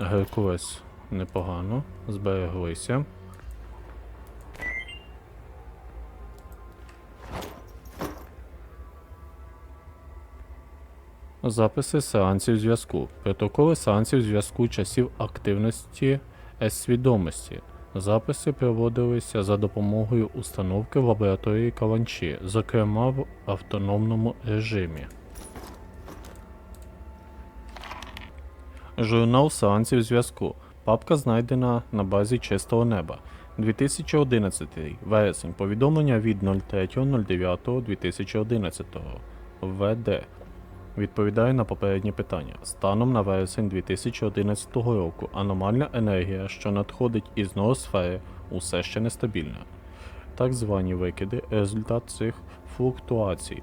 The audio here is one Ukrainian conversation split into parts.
Геркулес непогано. Збереглися. Записи сеансів зв'язку. Протоколи сеансів зв'язку часів активності С-свідомості. Записи проводилися за допомогою установки в лабораторії Каланчі, зокрема в автономному режимі. Журнал сеансів зв'язку. Папка знайдена на базі чистого неба. 2011 вересень. Повідомлення від 03.09.2011. ВД. Відповідає на попереднє питання. Станом на вересень 2011 року аномальна енергія, що надходить із ноосфери, усе ще нестабільна. Так звані викиди результат цих флуктуацій.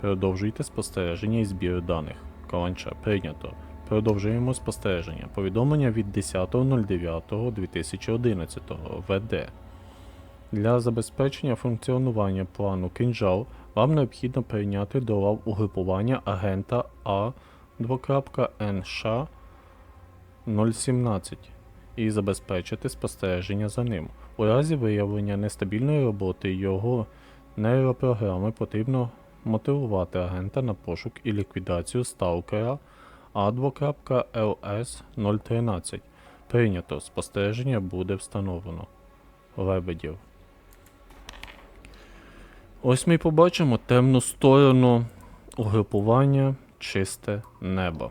Продовжуйте спостереження і збір даних. Каланча прийнято. Продовжуємо спостереження. Повідомлення від 10.09.2011 ВД. Для забезпечення функціонування плану кинжал вам необхідно прийняти до лав угрупування агента А 2.НШ 017 і забезпечити спостереження за ним. У разі виявлення нестабільної роботи його нейропрограми потрібно мотивувати агента на пошук і ліквідацію сталкера А2.ЛС 013. Прийнято. Спостереження буде встановлено. Лебедів. Ось ми побачимо темну сторону угрупування чисте небо.